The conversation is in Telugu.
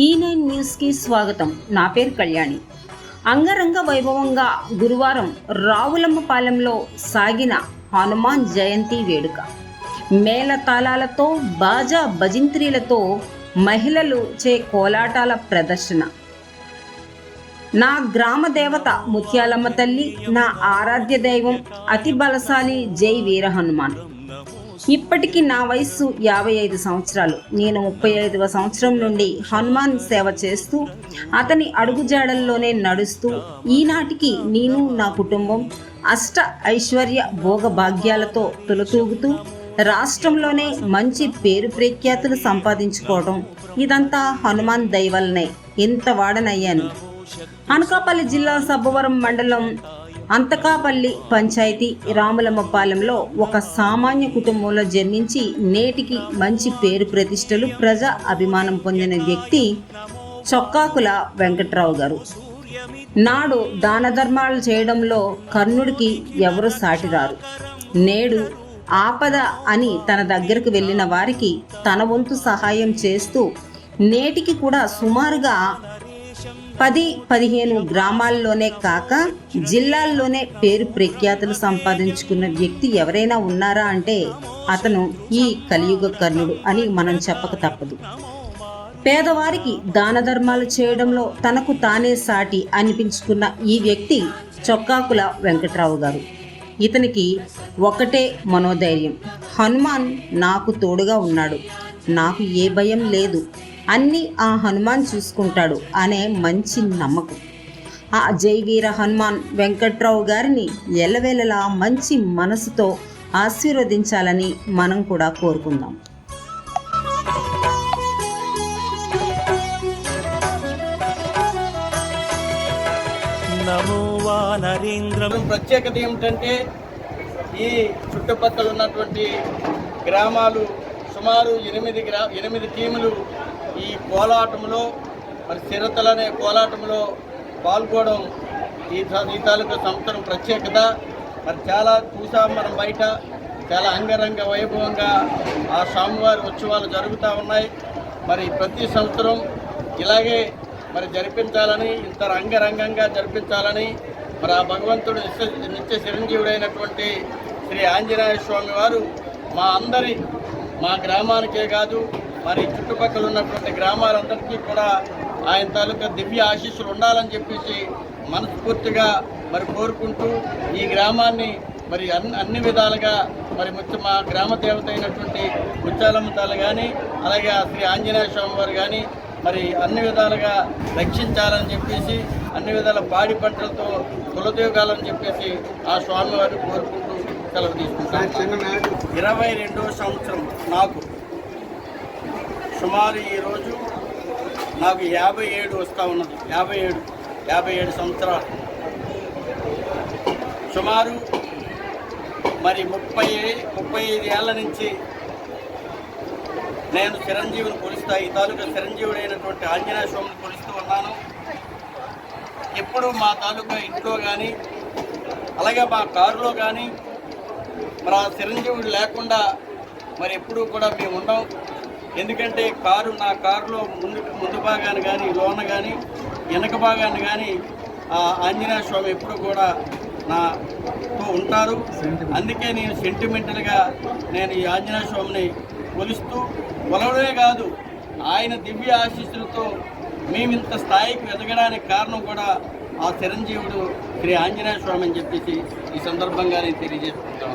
ఈ నైన్ న్యూస్కి స్వాగతం. నా పేరు కళ్యాణి. అంగరంగ వైభవంగా గురువారం రావులమ్మపాలెంలో సాగిన హనుమాన్ జయంతి వేడుక. మేళతాళాలతో బాజా భజింత్రీలతో మహిళలు చే కోలాటాల ప్రదర్శన. నా గ్రామ దేవత ముత్యాలమ్మ తల్లి నా ఆరాధ్య దైవం అతి బలశాలి జై వీర హనుమాన్. ఇప్పటికి నా వయస్సు యాభై ఐదు సంవత్సరాలు. నేను ముప్పై ఐదవ సంవత్సరం నుండి హనుమాన్ సేవ చేస్తూ అతని అడుగుజాడల్లోనే నడుస్తూ ఈనాటికి నేను నా కుటుంబం అష్ట ఐశ్వర్య భోగ భాగ్యాలతో తులతూగుతూ రాష్ట్రంలోనే మంచి పేరు ప్రఖ్యాతులు సంపాదించుకోవడం ఇదంతా హనుమాన్ దయవల్లనే. ఇంత వాడనయ్యాను. అనకాపల్లి జిల్లా సబ్బవరం మండలం అంతకాపల్లి పంచాయతీ రాములమ్మపాలెంలో ఒక సామాన్య కుటుంబంలో జన్మించి నేటికి మంచి పేరు ప్రతిష్టలు ప్రజా అభిమానం పొందిన వ్యక్తి చొక్కాకుల వెంకట్రావు గారు. నాడు దాన ధర్మాలు చేయడంలో కర్ణుడికి ఎవరు సాటిరారు? నేడు ఆపద అని తన దగ్గరకు వెళ్ళిన వారికి తన వంతు సహాయం చేస్తూ నేటికి కూడా సుమారుగా పది పదిహేను గ్రామాల్లోనే కాక జిల్లాల్లోనే పేరు ప్రఖ్యాతులు సంపాదించుకున్న వ్యక్తి ఎవరైనా ఉన్నారా అంటే అతను ఈ కలియుగ కర్ణుడు అని మనం చెప్పక తప్పదు. పేదవారికి దాన ధర్మాలు చేయడంలో తనకు తానే సాటి అనిపించుకున్న ఈ వ్యక్తి చొక్కాకుల వెంకట్రావు గారు. ఇతనికి ఒకటే మనోధైర్యం. హనుమాన్ నాకు తోడుగా ఉన్నాడు. నాకు ఏ భయం లేదు. అన్నీ ఆ హనుమాన్ చూసుకుంటాడు అనే మంచి నమ్మకం. ఆ జైవీర హనుమాన్ వెంకట్రావు గారిని ఎల్లవేళలా మంచి మనసుతో ఆశీర్వదించాలని మనం కూడా కోరుకుందాం. నమో వానరేంద్రం దాని ప్రత్యేకత ఏమిటంటే ఈ చుట్టుపక్కల ఉన్నటువంటి గ్రామాలు సుమారు ఎనిమిది గ్రా ఎనిమిది టీములు ఈ కోలాటంలో మరి చిరతలు అనే కోలాటంలో పాల్గొనడం ఈ తా- ఈ తాలూకా సంవత్సరం ప్రత్యేకత. మరి చాలా చూసాం మనం బయట చాలా అంగరంగ వైభవంగా ఆ స్వామివారి ఉత్సవాలు జరుగుతూ ఉన్నాయి. మరి ప్రతి సంవత్సరం ఇలాగే మరి జరిపించాలని ఇంత రంగరంగంగా జరిపించాలని మరి ఆ భగవంతుడు నిత్య నిత్య చిరంజీవుడైనటువంటి శ్రీ ఆంజనేయ స్వామి వారు మా అందరి మా గ్రామానికే కాదు మరి చుట్టుపక్కల ఉన్నటువంటి గ్రామాలందరికీ కూడా ఆయన తాలూకా దివ్య ఆశీస్సులు ఉండాలని చెప్పేసి మనస్ఫూర్తిగా మరి కోరుకుంటూ ఈ గ్రామాన్ని మరి అన్ని అన్ని విధాలుగా మరి ముఖ్య మా గ్రామ దేవత అయినటువంటి ముచ్చాలమ్మ తల్లి కానీ అలాగే శ్రీ ఆంజనేయ స్వామి వారు కానీ మరి అన్ని విధాలుగా రక్షించాలని చెప్పేసి అన్ని విధాల పాడి పంటలతో కులదేవగాలని చెప్పేసి ఆ స్వామివారిని కోరుకుంటూ సెలవు తీసుకుంటాను ఇరవై రెండవ సంవత్సరం నాకు. సుమారు ఈరోజు నాకు యాభై ఏడు వస్తూ ఉన్నది. యాభై ఏడు. యాభై ఏడు సంవత్సరాలు. సుమారు మరి ముప్పై ముప్పై ఐదు ఏళ్ళ నుంచి నేను చిరంజీవిని కొలుస్తా. ఈ తాలూకా చిరంజీవుడైనటువంటి ఆంజనేయ స్వామిని కొలుస్తూ ఉన్నాను. ఎప్పుడు మా తాలూకా ఇంట్లో కానీ అలాగే మా కారులో కానీ మరి ఆ చిరంజీవుడు లేకుండా మరి ఎప్పుడూ కూడా మేము ఉండం ఎందుకంటే కారు నా కారులో ముందు ముందు భాగాన్ని కానీ లోన కానీ వెనక భాగాన్ని కానీ ఆ ఆంజనేయ స్వామి ఎప్పుడు కూడా నాతో ఉంటారు. అందుకే నేను సెంటిమెంటల్గా నేను ఈ ఆంజనేయ స్వామిని కొలుస్తూ కొలవడమే కాదు ఆయన దివ్య ఆశీస్సులతో మేము ఇంత స్థాయికి ఎదగడానికి కారణం కూడా ఆ చిరంజీవుడు శ్రీ ఆంజనేయ స్వామి అని చెప్పేసి ఈ సందర్భంగా నేను తెలియజేసుకుంటాను